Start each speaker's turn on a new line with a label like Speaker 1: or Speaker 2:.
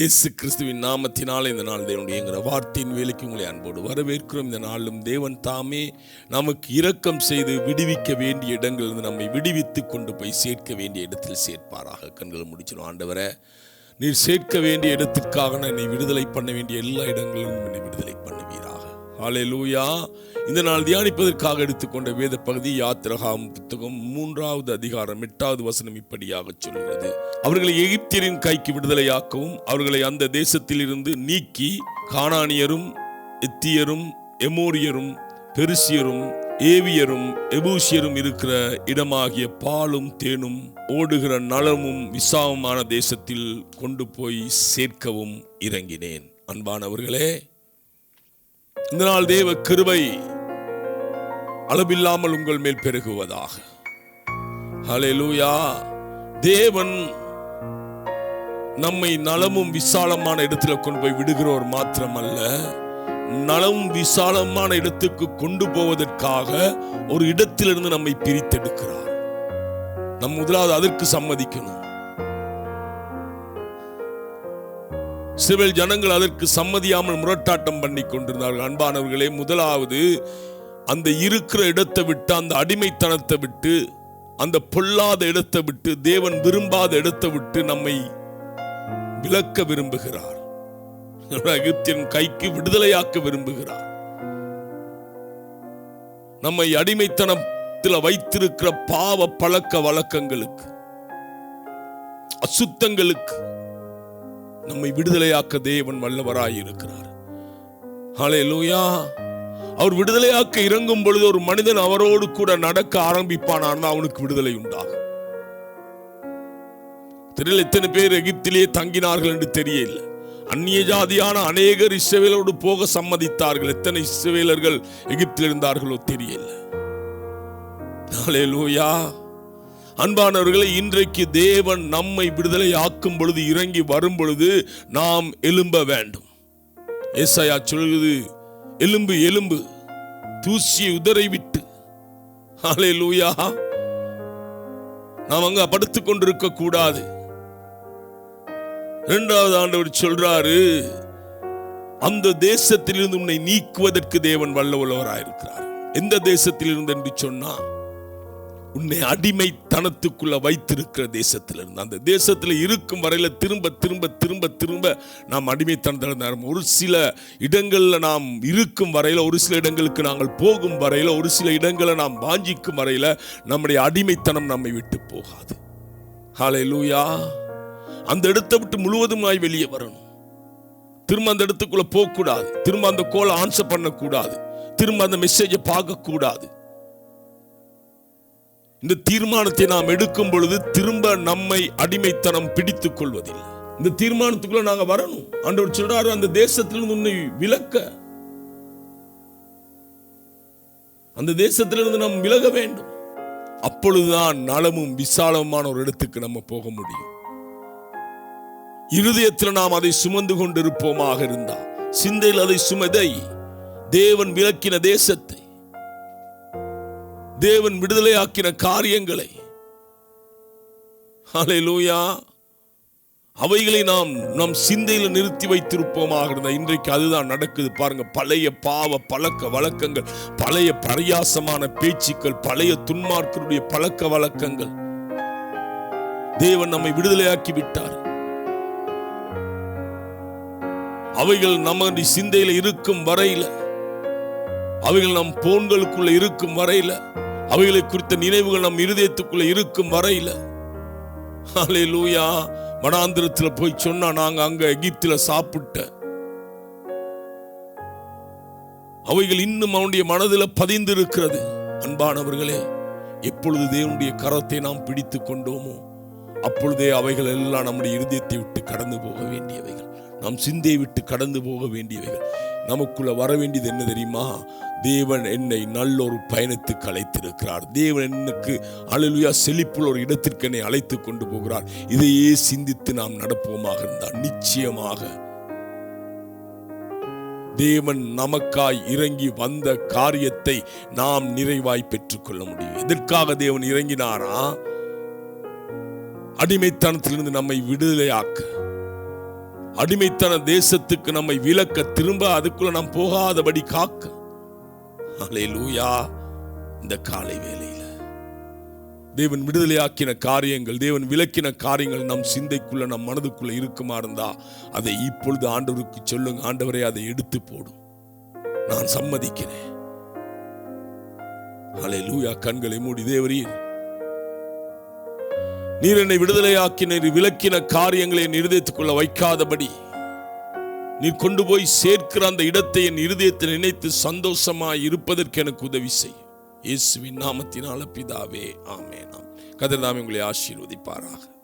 Speaker 1: இயேசு கிறிஸ்துவின் நாமத்தினால் இந்த நாள் தேவனுடைய தேவனுடையங்கிற வார்த்தையின் வேலைக்கு உங்களை அன்போடு வரவேற்கிறோம். இந்த நாளும் தேவன் தாமே நமக்கு இரக்கம் செய்து விடுவிக்க வேண்டிய இடங்களிலிருந்து நம்மை விடுவித்து கொண்டு போய் சேர்க்க வேண்டிய இடத்தில் சேர்ப்பாராக. கண்களை முடிச்சிடும் ஆண்டவரை நீர் சேர்க்க வேண்டிய இடத்திற்காக நான் என்னை விடுதலை பண்ண வேண்டிய எல்லா இடங்களிலும் என்னை விடுதலை பண்ணுவேன் அலையலூயா இந்த நாள் தியானிப்பதற்காக எடுத்துக்கொண்ட வேத பகுதி யாத்திரகாம் புத்தகம் மூன்றாவது அதிகாரம் எட்டாவது வசனம் இப்படியாக சொல்கிறது. அவர்களை எகிப்தியரின் கைக்கு விடுதலையாக்கவும் அவர்களை அந்த தேசத்திலிருந்து நீக்கி கானானியரும் எத்தியரும் எமோரியரும் பெருசியரும் ஏவியரும் எபூசியரும் இருக்கிற இடமாகிய பாலும் தேனும் ஓடுகிற நலமும் விசாவுமான தேசத்தில் கொண்டு போய் சேர்க்கவும் இறங்கினேன். அன்பானவர்களே இந்த நாள் தேவ கிருபை அளவில்லாமல் உங்கள் மேல் பெருகுவதாக. ஹalleluya தேவன் நம்மை நலமும் விசாலமான இடத்துல கொண்டு போய் விடுகிறவர் மாத்திரமல்ல நலம் விசாலமான இடத்துக்கு கொண்டு போவதற்காக ஒரு இடத்திலிருந்து நம்மை பிரித்தெடுக்கிறார். நம் முதலாவது அதற்கு சம்மதிக்கணும். சிவில் ஜனங்கள் அதற்கு சம்மதியாமல் முரட்டாட்டம் பண்ணி கொண்டிருந்தார்கள். அன்பானவர்களே முதலாவது அந்த இருக்கிற இடத்தை விட்டு அந்த அடிமைத்தனத்தை விட்டு அந்த பொல்லாத இடத்தை விட்டு தேவன் விரும்பாத இடத்தை விட்டு நம்மை விலக்க விரும்புகிறார். எகிப்தின் கைக்கு விடுதலையாக்க விரும்புகிறார். நம்மை அடிமைத்தனத்தில் வைத்திருக்கிற பாவ பழக்க வழக்கங்களுக்கு அசுத்தங்களுக்கு நம்மை விடுதலையாக்க தேவன் வல்லவராய் இருக்கிறார் ஹalleluya அவர் விடுதலையாக்க இறங்கும் பொழுது ஒரு மனிதன் அவரோடு கூட நடக்க ஆரம்பிப்பானான் அவனுக்கு விடுதலை உண்டாகும். தெரியல எத்தனை பேர் எகிப்திலே தங்கினார்கள் என்று தெரியல அந்நிய ஜாதியான அநேகர் இஸ்ரவேலோடு போக சம்மதித்தார்கள். எத்தனை இஸ்ரவேலர்கள் எகிப்தில் இருந்தார்களோ தெரியல ஹalleluya அன்பானவர்களை இன்றைக்கு தேவன் நம்மை விடுதலை ஆக்கும் பொழுது இறங்கி வரும் பொழுது நாம் எலும்ப வேண்டும். ஏசாயா சொல்கிறது எலும்பு எலும்பு தூசியை உதரை விட்டு. ஆலே லூயா நாம் அங்க படுத்துக் கொண்டிருக்க கூடாது இரண்டாவது ஆண்டவர் சொல்றாரு அந்த தேசத்திலிருந்து உன்னை நீக்குவதற்கு தேவன் வல்ல உள்ளவராயிருக்கிறார் எந்த தேசத்திலிருந்து என்று சொன்னா உன்னை அடிமைத்தனத்துக்குள்ளே வைத்திருக்கிற தேசத்தில் இருந்து அந்த தேசத்தில் இருக்கும் வரையில் திரும்ப திரும்ப திரும்ப திரும்ப நாம் அடிமைத்தனத்தில் ஒரு சில இடங்களில் நாம் இருக்கும் வரையில் ஒரு சில இடங்களுக்கு நாங்கள் போகும் வரையில் ஒரு சில இடங்களை நாம் வாஞ்சிக்கும் வரையில் நம்முடைய அடிமைத்தனம் நம்மை விட்டு போகாது. ஹாலே லூயா அந்த இடத்தை விட்டு முழுவதுமாய் வெளியே வரணும். திரும்ப அந்த இடத்துக்குள்ளே போகக்கூடாது. திரும்ப அந்த கோலை ஆன்சர் பண்ணக்கூடாது. திரும்ப அந்த மெசேஜை பார்க்கக்கூடாது. இந்த தீர்மானத்தை நாம் எடுக்கும் பொழுது திரும்ப நம்மை அடிமைத்தனம் பிடித்துக் கொள்வதில்லை. இந்த தீர்மானத்துக்குள்ள நாங்க வரணும். ஆண்டவர் சொல்றாரு அந்த தேசத்திலிருந்து உன்னை விலக்க. அந்த தேசத்திலிருந்து நாம் விலக வேண்டும். அப்பொழுதுதான் நலமும் விசாலமான ஒரு இடத்துக்கு நம்ம போக முடியும். இருதயத்தில் நாம் அதை சுமந்து கொண்டிருப்போமாக இருந்தா சிந்தையில் அதை சுமதை. தேவன் விளக்கின தேசத்தை தேவன் விடுதலையாக்கின காரியங்களை. லூயா அவைகளை நாம் நம் சிந்தையில் நிறுத்தி வைத்திருப்போமாக இருந்தால் இன்றைக்கு அதுதான் நடக்குது. பாருங்க பழைய பாவ பழக்க வழக்கங்கள் பழைய பரியாசமான பேச்சுக்கள் பழைய துன்மார்க்கருடைய பழக்க வழக்கங்கள். தேவன் நம்மை விடுதலையாக்கி விட்டார். அவைகள் நமது சிந்தையில் இருக்கும் வரையில அவைகள் நம் போன்களுக்குள்ள இருக்கும் வரையில அவைகளை குறித்த நினைவுகள் நம் இருதயத்துக்குள்ள இருக்கும் வரையில. அலே லூயா மனாந்திரத்தில் போய் சொன்னா நாங்க அங்க எகிப்தில சாப்பிட்ட. அவைகள் இன்னும் அவனுடைய மனதில் பதிந்து இருக்கிறது அன்பானவர்களே எப்பொழுது தேவனுடைய கரத்தை நாம் பிடித்து கொண்டோமோ அப்பொழுதே அவைகள் எல்லாம் நம்முடைய இருதயத்தை விட்டு கடந்து போக வேண்டியவைகள். நாம் சிந்தையை விட்டு கடந்து போக வேண்டியவைகள். நமக்குள்ள வர வேண்டியது என்ன தெரியுமா? தேவன் என்னை நல்ல ஒரு பயணத்துக்கு அழைத்திருக்கிறார். தேவன் எனக்கு அழலுயா செழிப்புள்ள ஒரு இடத்திற்கு என்னை அழைத்து கொண்டு போகிறார். இதையே சிந்தித்து நாம் நடப்போமாக இருந்தார் நிச்சயமாக. தேவன் நமக்காய் இறங்கி வந்த காரியத்தை நாம் நிறைவாய் பெற்றுக்கொள்ள முடியும். எதற்காக தேவன் இறங்கினாரா? அடிமைத்தனத்திலிருந்து நம்மை விடுதலையாக்க. அடிமைத்தன தேசத்துக்கு நம்மை விலக்க திரும்ப அதுக்குள்ள நாம் போகாதபடி காக்க. ஹalleluya. இந்த காலை வேலையில் தேவன் விடுதலையாக்கின காரியங்கள் தேவன் விளக்கின காரியங்கள் நம் சிந்தைக்குள்ள நம் மனதுக்குள்ள இருக்குமா இருந்தா அதை இப்பொழுது ஆண்டவருக்கு சொல்லுங்க. ஆண்டவரை அதை எடுத்து போடும் நான் சம்மதிக்கிறேன். ஹalleluya. கண்களை மூடி தேவரீர் நீர் என்னை விடுதலையாக்கின விளக்கின காரியங்களை என் இருதயத்துக்குள்ள வைக்காதபடி. நீர் கொண்டு போய் சேர்க்கிற அந்த இடத்தை என் இருதயத்தை நினைத்து சந்தோஷமாய் இருப்பதற்கு எனக்கு உதவி செய். இயேசுவின் நாமத்தினால பிதாவே ஆமென். கதிர்தாமே உங்களை ஆசீர்வதிப்பாராக.